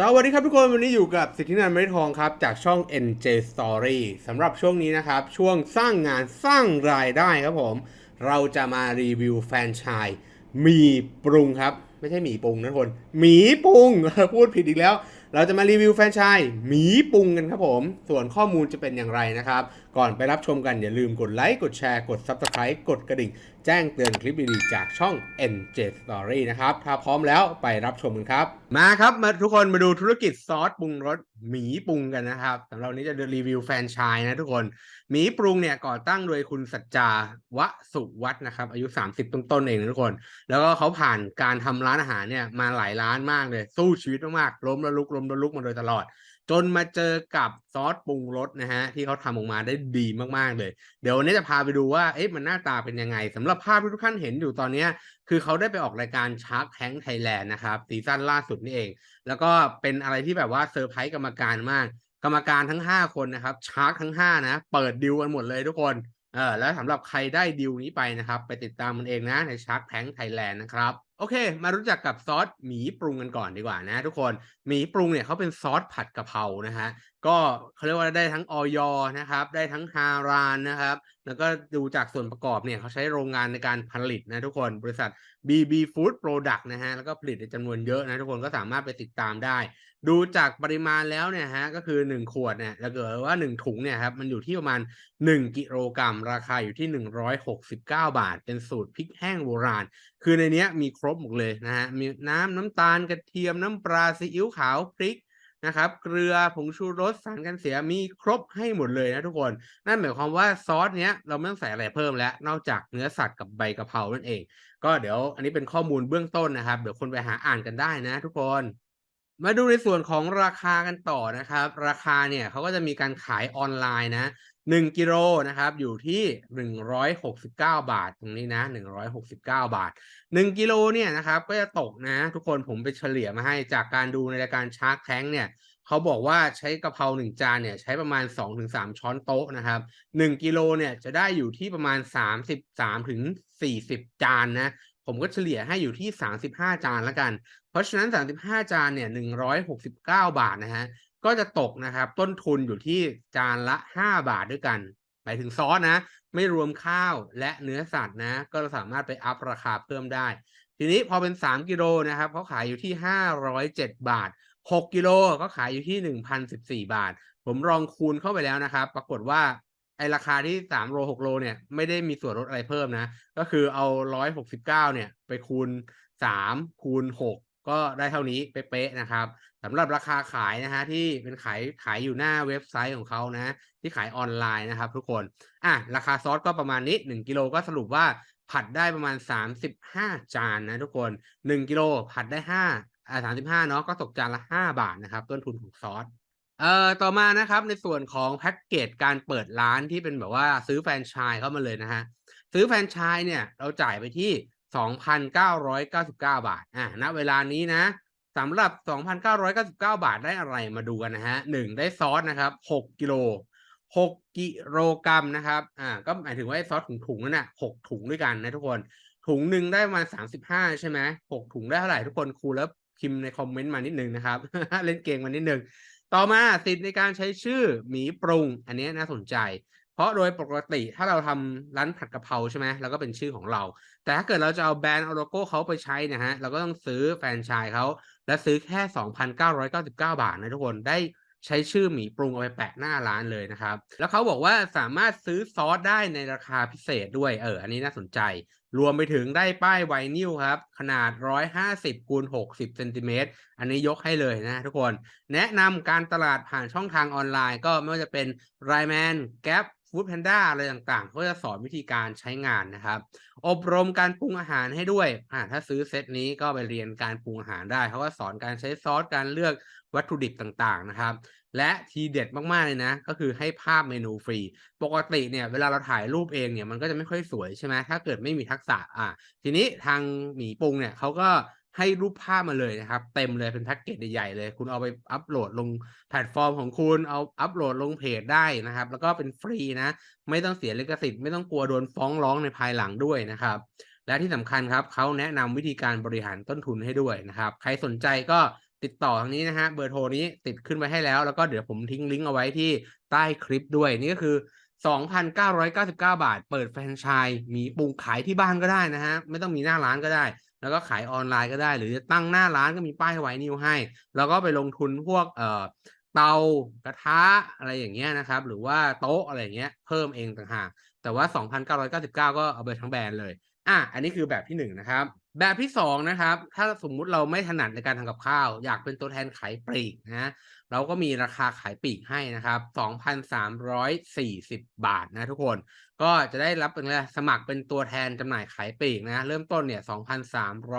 สวัสดีครับทุกคนวันนี้อยู่กับสิทธินันท์ไม่ทองครับ จากช่อง NJ Story สำหรับช่วงนี้นะครับ ช่วงสร้างงานสร้างรายได้ครับผม เราจะมารีวิวแฟนชายหมีปรุงครับ ไม่ใช่หมีปรุงนะทุกคนหมีปรุงพูดผิดอีกแล้ว เราจะมารีวิวแฟรนไชส์หมีปรุงกันครับผม ส่วนข้อมูลจะเป็นอย่างไรนะครับ ก่อนไปรับชมกันอย่าลืมกดไลค์ กดแชร์ กด Subscribe กดกระดิ่ง แจ้งเตือนคลิปดีๆจากช่อง NJ Story นะครับ ถ้าพร้อมแล้วไปรับชมกันครับ มาครับมาทุกคนมาดูธุรกิจซอสปรุงรสหมีปรุงกันนะครับสำหรับนนี้จะรีวิวแฟรนไชส์นะทุกคนหมีปรุงเนี่ยก่อตั้งโดยคุณสัจจาวสุวัฒนะครับ อายุ 30 ต้นๆเองนะทุกคน แล้วก็เขาผ่านการทำร้านอาหารเนี่ยมาหลายร้านมากเลยสู้ชีวิตมากๆล้มแล้วลุกล้มแล้วลุกมาโดยตลอด จนมาเจอกับซอสปรุงรสนะฮะที่เขาทำออกมาได้ดีมากๆเลย เดี๋ยววันนี้จะพาไปดูว่าเอ๊ะมันหน้าตาเป็นยังไงสำหรับภาพที่ทุกท่านเห็นอยู่ตอนนี้ คือเขาได้ไปออกรายการชาร์ k แ a งไทยแลนด์นะครับซีซั่นล่าสุดนี่เอง แล้วก็เป็นอะไรที่แบบว่าเซอร์ไพรส์กรรมการมาก กรรมการทั้ง 5 คนนะครับชาร์ k ทั้ง5นะเปิดดิวกันหมดเลยทุกคนเออแล้วสำหรับใครได้ดิวนี้ไปนะครับ ไปติดตามมันเองนะในชาร์ k แ a งไทยแลนด์นะครับโอเค มารู้จักกับซอสหมีปรุงกันก่อนดีกว่านะทุกคนหมีปรุงเนี่ยเขาเป็นซอสผัดกะเพรานะฮะก็เขาเรียกว่าได้ทั้งออยนะครับ ได้ทั้งฮารานนะครับ แล้วก็ดูจากส่วนประกอบเนี่ยเขาใช้โรงงานในการผลิตนะทุกคนบริษัท BB Food Product นะฮะแล้วก็ผลิตในจำนวนเยอะนะทุกคนก็สามารถไปติดตามได้ ดูจากปริมาณแล้วเนี่ยฮะก็คือ 1 ขวดเนี่ยแล้วเกิดว่า 1 ถุงเนี่ยครับมันอยู่ที่ประมาณ 1 กิโลกรัม ราคาอยู่ที่ 169 บาท เป็นสูตรพริกแห้งโบราณ คือในเนี้ยมีครบหมดเลยนะฮะมีน้ำน้ำตาลกระเทียมน้ำปลาซีอิ๊วขาวพริกนะครับเกลือผงชูรสสารกันเสียมีครบให้หมดเลยนะทุกคน นั่นหมายความว่าซอสเนี้ยเราไม่ต้องใส่อะไรเพิ่มแล้ว นอกจากเนื้อสัตว์กับใบกะเพรานั่นเอง ก็เดี๋ยวอันนี้เป็นข้อมูลเบื้องต้นนะครับ เดี๋ยวคนไปหาอ่านกันได้นะทุกคนมาดูในส่วนของราคากันต่อนะครับ ราคาเนี่ยเขาก็จะมีการขายออนไลน์นะ 1กิโลนะครับอยู่ที่ 169 บาทตรงนี้นะ 169 บาท 1กิโลเนี่ยนะครับก็จะตกนะ ทุกคนผมไปเฉลี่ยมาให้จากการดูในรายการชาร์ k แ a งเนี่ยเขาบอกว่าใช้กะเพรา1จานเนี่ยใช้ประมาณ 2-3 ช้อนโต๊ะนะครับ1กิโลเนี่ยจะได้อยู่ที่ประมาณ 33ถึง40 จานนะผมก็เฉลี่ยให้อยู่ที่ 35 จานแล้วกัน เพราะฉะนั้น 35 จานเนี่ย 169 บาทนะฮะ ก็จะตกนะครับ ต้นทุนอยู่ที่จานละ 5 บาทด้วยกันหมายถึงซอสนะ ไม่รวมข้าวและเนื้อสัตว์นะ ก็สามารถไปอัพราคาเพิ่มได้ ทีนี้พอเป็น 3 กิโลนะครับเขาขายอยู่ที่ 507 บาท 6 กิโลก็ขายอยู่ที่ 1,014 บาท ผมลองคูณเข้าไปแล้วนะครับ ปรากฏว่าไอราคาที่3โล6โลเนี่ยไม่ได้มีส่วนลดอะไรเพิ่มนะ ก็คือเอา 169 เนี่ยไปคูณ 3 คูณ 6 ก็ได้เท่านี้เป๊ะๆนะครับ สำหรับราคาขายนะฮะที่เป็นขายขายอยู่หน้าเว็บไซต์ของเขานะที่ขายออนไลน์นะครับ ทุกคนอะราคาซอสก็ประมาณนี้ 1กิโลก็สรุปว่าผัดได้ประมาณ 35 จานนะทุกคน 1กิโลผัดได้5อ่า35เนาะก็ตกจานละ 5 บาทนะครับ ต้นทุนของซอสเอ่อต่อมานะครับในส่วนของแพ็กเกจการเปิดร้านที่เป็นแบบว่าซื้อแฟรนไชส์เข้ามาเลยนะฮะซื้อแฟรนไชส์เนี่ยเราจ่ายไปที่ 2,999 บาทอ่าณเวลานี้นะ สำหรับ 2,999 บาทได้อะไรมาดูกันนะฮะหนึ่งได้ซอสนะครับ 6 กิโล 6 กิโลกรัมนะครับ อ่า ก็หมายถึงว่าไอ้ซอสถุงๆนั่นน่ะ6ถุงด้วยกันนะทุกคน ถุงหนึ่งได้ประมาณ35 ใช่ไหม6ถุงได้เท่าไหร่ทุกคนครูแล้วพิมพ์ในคอมเมนต์มานิดนึงนะครับ เล่นเกมมานิดนึง ต่อมาสิทธิ์ในการใช้ชื่อหมีปรุง อันนี้น่าสนใจ เพราะโดยปกติถ้าเราทำร้านผัดกะเพราใช่ไหมเราก็เป็นชื่อของเรา แต่ถ้าเกิดเราจะเอาแบรนด์เอาโลโก้เขาไปใช้นะฮะเราก็ต้องซื้อแฟรนไชส์เขา และซื้อแค่ 2,999 บาทนะทุกคนได้ใช้ชื่อหมีปรุงเอาไปแปะหน้าร้านเลยนะครับ แล้วเขาบอกว่าสามารถซื้อซอสได้ในราคาพิเศษด้วยเออ อันนี้น่าสนใจ รวมไปถึงได้ป้ายไวนิลครับ ขนาด 150คูณ60เซนติเมตรอันนี้ยกให้เลยนะทุกคน แนะนำการตลาดผ่านช่องทางออนไลน์ก็ไม่ว่าจะเป็น r i แมนแก๊ปฟู้ ดแพนด้าอะไรต่างๆเขาจะสอนวิธีการใช้งานนะครับ อบรมการปรุงอาหารให้ด้วยอ่าถ้าซื้อเซตนี้ก็ไปเรียนการปรุงอาหารได้เขาก็สอนการใช้ซอสการเลือกวัตถุดิบต่างๆนะครับ และทีเด็ดมากๆเลยนะ ก็คือให้ภาพเมนูฟรี ปกติเนี่ยเวลาเราถ่ายรูปเองเนี่ยมันก็จะไม่ค่อยสวยใช่ไหมถ้าเกิดไม่มีทักษะอะทีนี้ทางหมีปรุงเนี่ยเขาก็ ให้รูปภาพมาเลยนะครับ เต็มเลยเป็นแพ็กเกจใหญ่ๆเลย คุณเอาไปอัปโหลดลงแพลตฟอร์มของคุณเอาอัปโหลดลงเพจได้นะครับ แล้วก็เป็นฟรีนะ ไม่ต้องเสียลิขสิทธิ์ไม่ต้องกลัวโดนฟ้องร้องในภายหลังด้วยนะครับ และที่สำคัญครับเขาแนะนำวิธีการบริหารต้นทุนให้ด้วยนะครับ ใครสนใจก็ติดต่อทางนี้นะฮะเบอร์โทรนี้ติดขึ้นไว้ให้แล้ว แล้วก็เดี๋ยวผมทิ้งลิงก์เอาไว้ที่ใต้คลิปด้วยนี่ก็คือ2,999 บาท เปิดแฟรนไชส์มีปรุงขายที่บ้านก็ได้นะฮะ ไม่ต้องมีหน้าร้านก็ได้ แล้วก็ขายออนไลน์ก็ได้ หรือจะตั้งหน้าร้านก็มีป้ายไว้นิวให้ แล้วก็ไปลงทุนพวกเอ่อเตากระทะอะไรอย่างเงี้ยนะครับ หรือว่าโต๊ะอะไรอย่างเงี้ยเพิ่มเองต่างหากแต่ว่า 2,999 ก็เอาไปทั้งแบรนด์เลยอะอันนี้คือแบบที่หนึ่งนะครับ แบบที่สองนะครับ ถ้าสมมุติเราไม่ถนัดในการทำกับข้าว อยากเป็นตัวแทนขายปลีกนะ เราก็มีราคาขายปลีกให้นะครับ 2,340 บาทนะทุกคน ก็จะได้รับเป็นอะไรสมัครเป็นตัวแทนจำหน่ายขายปลีกนะ เริ่มต้นเนี่ย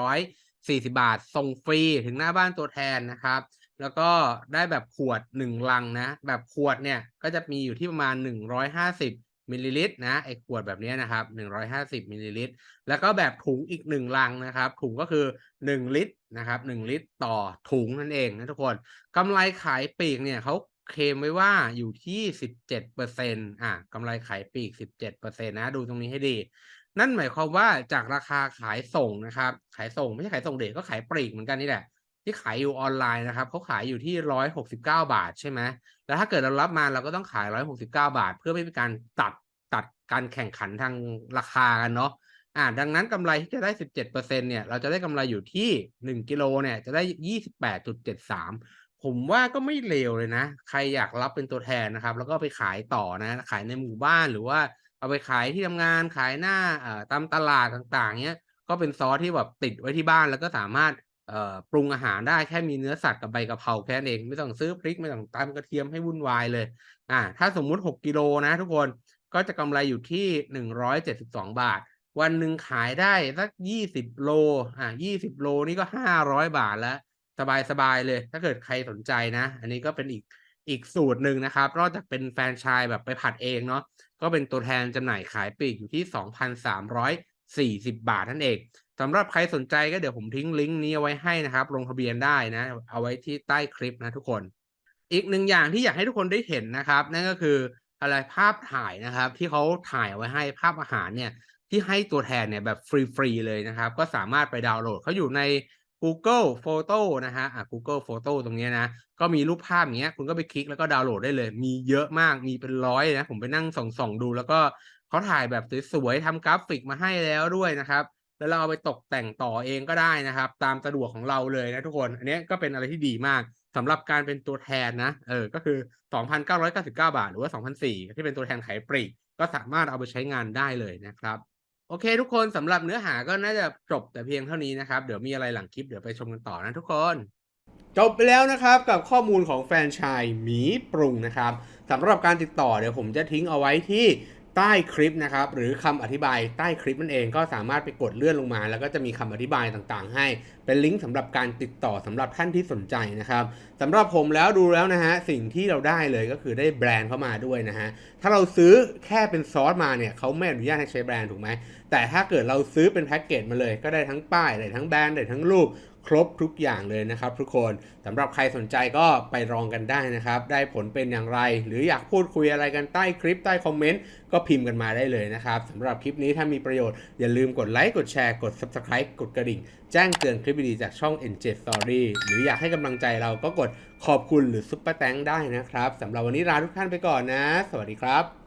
2,340 บาท ส่งฟรีถึงหน้าบ้านตัวแทนนะครับ แล้วก็ได้แบบขวด 1 ลังนะ แบบขวดเนี่ยก็จะมีอยู่ที่ประมาณ 150 มิลลิลิตรนะไอ้ขวดแบบนี้นะครับ 150มิลลิลิตรแล้วก็แบบถุงอีก 1 ลังนะครับ ถุงก็คือ 1 ลิตรนะครับ 1 ลิตรต่อถุงนั่นเองนะทุกคนกำไรขายปลีกเนี่ยเขาเคลมไว้ว่าอยู่ที่ 17%อะกำไรขายปลีก 17%นะ ดูตรงนี้ให้ดี นั่นหมายความว่าจากราคาขายส่งนะครับ ขายส่งไม่ใช่ขายส่งเด็กก็ขายปลีกเหมือนกันนี่แหละ ที่ขายอยู่ออนไลน์นะครับเขาขายอยู่ที่169บาทใช่ไหมแล้วถ้าเกิดเรารับมาเราก็ต้องขาย169บาท เพื่อไม่เป็นการตัดตัดการแข่งขันทางราคากันเนาะอ่า ดังนั้นกำไรที่จะได้17%เนี่ย เราจะได้กำไรอยู่ที่1กิโลเนี่ยจะได้28.73ผมว่าก็ไม่เลวเลยนะ ใครอยากรับเป็นตัวแทนนะครับ แล้วก็ไปขายต่อนะ ขายในหมู่บ้านหรือว่าเอาไปขายที่ทำงานขายหน้าเอ่อตามตลาดต่างๆเนี้ยก็เป็นซอสที่แบบติดไว้ที่บ้านแล้วก็สามารถ ปรุงอาหารได้แค่มีเนื้อสัตว์กับใบกะเพราแค่นั้นเองไม่ต้องซื้อพริกไม่ต้องตำกระเทียมให้วุ่นวายเลยอ่าถ้าสมมุติ 6กิโลนะทุกคนก็จะกำไรอยู่ที่ 172 บาท วันหนึ่งขายได้สัก 20 โลอ่า20 โลนี่ก็ 500 บาทแล้ว สบายๆเลย ถ้าเกิดใครสนใจนะ อันนี้ก็เป็นอีกอีกสูตรหนึ่งนะครับ นอกจากเป็นแฟรนไชส์แบบไปผัดเองเนาะก็เป็นตัวแทนจำหน่ายขายปลีกอยู่ที่ 2,340 บาทนั่นเอง สำหรับใครสนใจก็เดี๋ยวผมทิ้งลิงก์นี้เอาไว้ให้นะครับ ลงทะเบียนได้นะ เอาไว้ที่ใต้คลิปนะทุกคน อีกหนึ่งอย่างที่อยากให้ทุกคนได้เห็นนะครับ นั่นก็คืออะไรภาพถ่ายนะครับ ที่เขาถ่ายเอาไว้ให้ภาพอาหารเนี่ยที่ให้ตัวแทนเนี่ยแบบฟรีๆเลยนะครับ ก็สามารถไปดาวน์โหลดเขาอยู่ใน Google Photo นะฮะอะ Google Photo ตรงนี้นะ ก็มีรูปภาพอย่างเงี้ย คุณก็ไปคลิกแล้วก็ดาวน์โหลดได้เลย มีเยอะมาก มีเป็นร้อยนะ ผมไปนั่งส่องๆดู แล้วก็เขาถ่ายแบบสวยๆทำกราฟิกมาให้แล้วด้วยนะครับ แล้วเราเอาไปตกแต่งต่อเองก็ได้นะครับ ตามสะดวกของเราเลยนะทุกคน อันนี้ก็เป็นอะไรที่ดีมากสำหรับการเป็นตัวแทนนะ เออ ก็คือ 2,999 บาท หรือว่า2,400ที่เป็นตัวแทนขายปลีก ก็สามารถเอาไปใช้งานได้เลยนะครับ โอเค ทุกคนสำหรับเนื้อหาก็น่าจะจบแต่เพียงเท่านี้นะครับ เดี๋ยวมีอะไรหลังคลิปเดี๋ยวไปชมกันต่อนะทุกคน จบไปแล้วนะครับกับข้อมูลของแฟนชส์หมีปรุงนะครับสำหรับการติดต่อเดี๋ยวผมจะทิ้งเอาไว้ที่ ใต้คลิปนะครับหรือคำอธิบายใต้คลิปนั่นเองก็สามารถไปกดเลื่อนลงมา แล้วก็จะมีคำอธิบายต่างๆ ให้ เป็นลิงก์สำหรับการติดต่อสำหรับท่านที่สนใจนะครับสำหรับผมแล้วดูแล้วนะฮะสิ่งที่เราได้เลยก็คือได้แบรนด์เข้ามาด้วยนะฮะถ้าเราซื้อแค่เป็นซอสมาเนี่ยเขาไม่อนุญาตให้ใช้แบรนด์ถูกไหมแต่ถ้าเกิดเราซื้อเป็นแพ็กเกจมาเลย ก็ได้ทั้งป้ายได้ทั้งแบรนด์ได้ทั้งรูป ครบทุกอย่างเลยนะครับ ทุกคนสำหรับใครสนใจก็ไปลองกันได้นะครับ ได้ผลเป็นอย่างไร หรืออยากพูดคุยอะไรกันใต้คลิปใต้คอมเมนต์ก็พิมพ์กันมาได้เลยนะครับสำหรับคลิปนี้ถ้ามีประโยชน์ อย่าลืมกดไลค์กดแชร์กด Subscribe กดกระดิ่ง แจ้งเตือนคลิปดีๆจากช่อง NJ Story หรืออยากให้กำลังใจเราก็กดขอบคุณหรือซุปเปอร์แตงได้นะครับสำหรับวันนี้ลาทุกท่านไปก่อนนะ สวัสดีครับ